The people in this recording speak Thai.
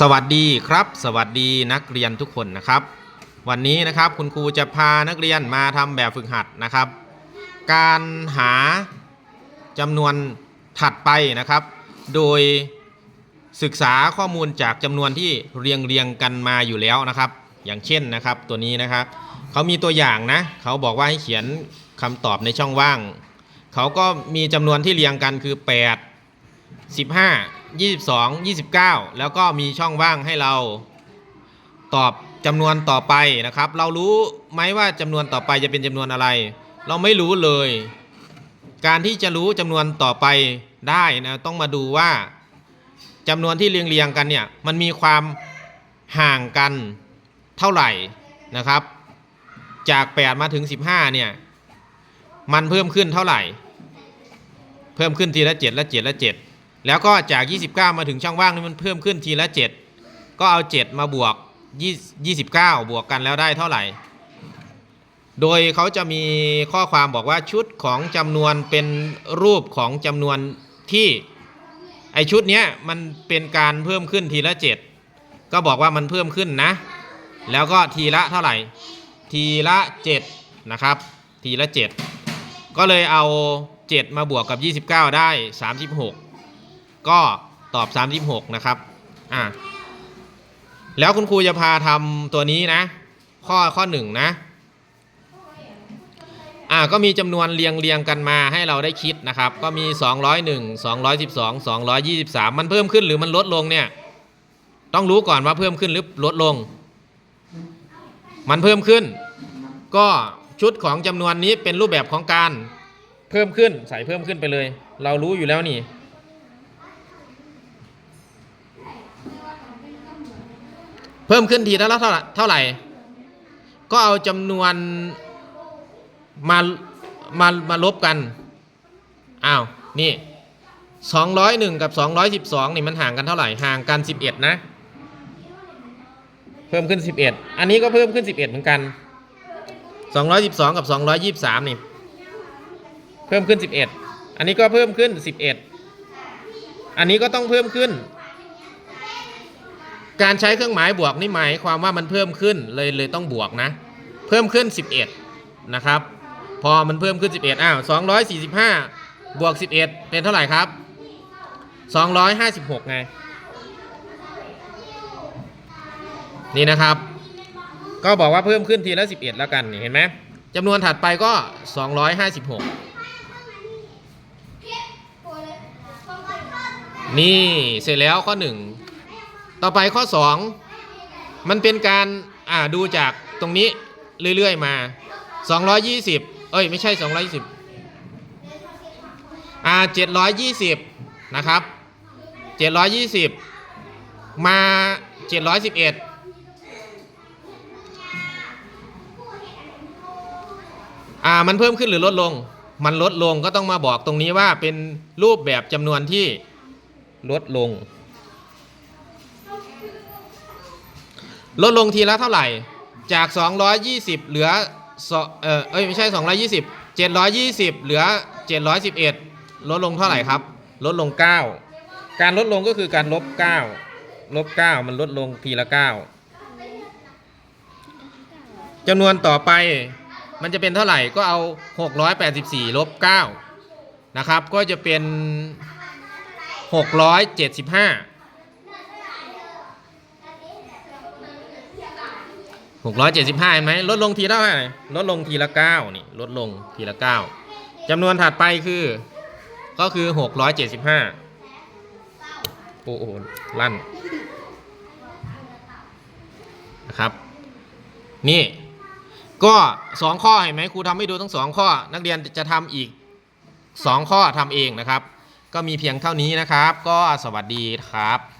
สวัสดีครับ สวัสดีนักเรียนทุกคนนะครับ วันนี้นะครับคุณครูจะพานักเรียนมาทำแบบฝึกหัดนะครับ การหาจำนวนถัดไปนะครับ โดยศึกษาข้อมูลจากจำนวนที่เรียงเรียงกันมาอยู่แล้วนะครับ อย่างเช่นนะครับตัวนี้นะครับเขามีตัวอย่างนะเขาบอกว่าให้เขียนคำตอบในช่องว่างเขาก็มีจำนวนที่เรียงกันคือ 8 15 22 29 แล้วก็มีช่องว่างให้เราตอบจำนวนต่อไปนะครับ เรารู้ไหมว่าจำนวนต่อไปจะเป็นจำนวนอะไร เราไม่รู้เลย การที่จะรู้จำนวนต่อไปได้นะต้องมาดูว่าจำนวนที่เรียงเรียงกันเนี่ยมันมีความห่างกันเท่าไหร่นะครับ จาก 8 มาถึง 15เนี่ยมันเพิ่มขึ้นเท่าไหร่ เพิ่มขึ้นทีละ 7 ละ 7 ละ 7 แล้วก็จาก 29 มาถึงช่องว่างนี่มันเพิ่มขึ้นทีละ 7 ก็เอา 7 มาบวก 29 บวกกันแล้วได้เท่าไหร่ โดยเขาจะมีข้อความบอกว่าชุดของจำนวนเป็นรูปของจำนวนที่ไอชุดเนี้ยมันเป็นการเพิ่มขึ้นทีละ 7 ก็บอกว่ามันเพิ่มขึ้นนะ แล้วก็ทีละเท่าไหร่ ทีละ7นะครับทีละ 7 ก็เลยเอา 7 มาบวกกับ 29 ได้ 36 ก็ตอบ 36 นะครับอะแล้วคุณครูจะพาทำตัวนี้นะ ข้อข้อหนึ่งนะอะก็มีจำนวนเรียงเรียงกันมาให้เราได้คิดนะครับ ก็มี 201 212 223 มันเพิ่มขึ้นหรือมันลดลงเนี่ย ต้องรู้ก่อนว่าเพิ่มขึ้นหรือลดลง มันเพิ่มขึ้น ก็ชุดของจำนวนนี้เป็นรูปแบบของการเพิ่มขึ้นใส่เพิ่มขึ้นไปเลย เรารู้อยู่แล้วนี่ เพิ่มขึ้นทีละเท่าเท่าไหร่ ก็เอาจำนวนมามามาลบกัน อ้าว นี่ 201 กับ 212 นี่มันห่างกันเท่าไหร่ ห่างกัน 11 นะ เพิ่มขึ้น 11 อันนี้ก็เพิ่มขึ้น 11 เหมือนกัน 212 กับ 223 นี่ เพิ่มขึ้น 11 อันนี้ก็เพิ่มขึ้น 11 อันนี้ก็ต้องเพิ่มขึ้น การใช้เครื่องหมายบวกนี่หมายความว่ามันเพิ่มขึ้นเลยเลยต้องบวกนะ เพิ่มขึ้น 11 นะครับ พอมันเพิ่มขึ้น 11อ้าว245 บวก 11 เป็นเท่าไหร่ครับ 256 ไง นี่นะครับ ก็บอกว่าเพิ่มขึ้นทีละ 11 แล้วกันเห็นไหมจำนวนถัดไปก็ 256นี่เสร็จแล้วข้อ1 ต่อไปข้อ 2 มันเป็นการอ่าดูจากตรงนี้เรื่อยๆมา 220 เอ้ย ไม่ใช่ 220อ่า720 นะครับ 720 มา 711อ่ามันเพิ่มขึ้นหรือลดลง มันลดลงก็ต้องมาบอกตรงนี้ว่าเป็นรูปแบบจำนวนที่ลดลง ลดลงทีละเท่าไหร่ จาก 220 เหลือเออเอ้ยไม่ใช่ 220 720 เหลือ 711 ลดลงเท่าไหร่ครับ ลดลง 9 การลดลงก็คือการลบ 9 ลบ 9 มันลดลงทีละ 9จำนวนต่อไปมันจะเป็นเท่าไหร่ก็เอา 684 ลบ 9 นะครับ ก็จะเป็น 675 หกร้อยเจ็ดสิบห้าเห็นไหมลดลงทีละเท่าไหร่ลดลงทีละเก้านี่ลดลงทีละเก้าจำนวนถัดไปคือ ก็คือหกร้อยเจ็ดสิบห้าโอ้โหลั่นนะครับ นี่ ก็สองข้อเห็นไหมครูทำให้ดูทั้งสองข้อ นักเรียนจะทำอีกสองข้อทำเองนะครับ ก็มีเพียงเท่านี้นะครับ ก็สวัสดีครับ